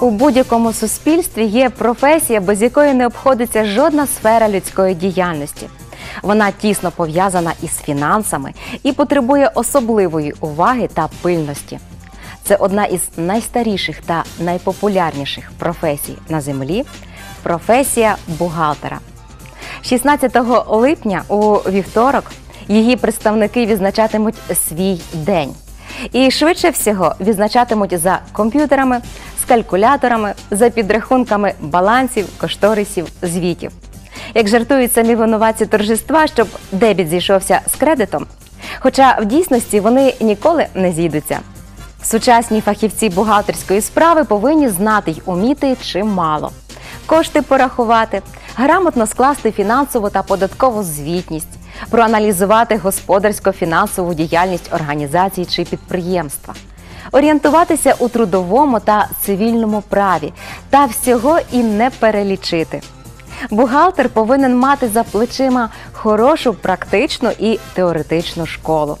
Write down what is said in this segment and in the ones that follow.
У будь-якому суспільстві є професія, без якої не обходиться жодна сфера людської діяльності. Вона тісно пов'язана із фінансами і потребує особливої уваги та пильності. Це одна із найстаріших та найпопулярніших професій на землі професія бухгалтера. 16 липня у вівторок її представники відзначатимуть свій день. І швидше всього відзначатимуть за комп'ютерами, калькуляторами, за підрахунками балансів, кошторисів, звітів. Як жартують самі винуватці торжества, щоб дебіт зійшовся з кредитом. Хоча в дійсності вони ніколи не зійдуться. Сучасні фахівці бухгалтерської справи повинні знати й уміти чимало. Кошти порахувати, грамотно скласти фінансову та податкову звітність, проаналізувати господарсько-фінансову діяльність організацій чи підприємства, орієнтуватися у трудовому та цивільному праві та всього і не перелічити. Бухгалтер повинен мати за плечима хорошу практичну і теоретичну школу.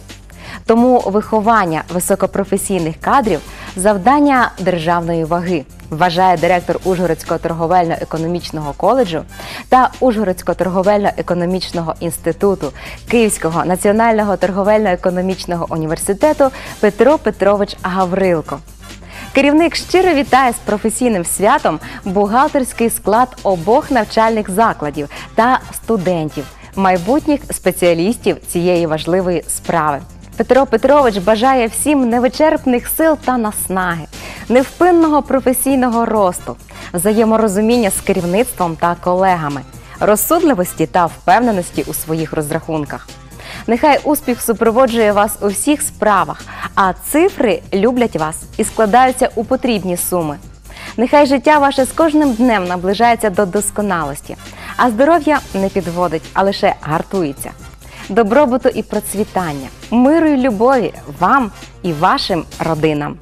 Тому виховання високопрофесійних кадрів завдання державної ваги, вважає директор Ужгородського торговельно-економічного коледжу та Ужгородського торговельно-економічного інституту Київського національного торговельно-економічного університету Петро Петрович Гаврилко. Керівник щиро вітає з професійним святом бухгалтерський склад обох навчальних закладів та студентів, майбутніх спеціалістів цієї важливої справи. Петро Петрович бажає всім невичерпних сил та наснаги, невпинного професійного росту, взаєморозуміння з керівництвом та колегами, розсудливості та впевненості у своїх розрахунках. Нехай успіх супроводжує вас у всіх справах, а цифри люблять вас і складаються у потрібні суми. Нехай життя ваше з кожним днем наближається до досконалості, а здоров'я не підводить, а лише гартується. Добробуту і процвітання, миру і любові вам і вашим родинам.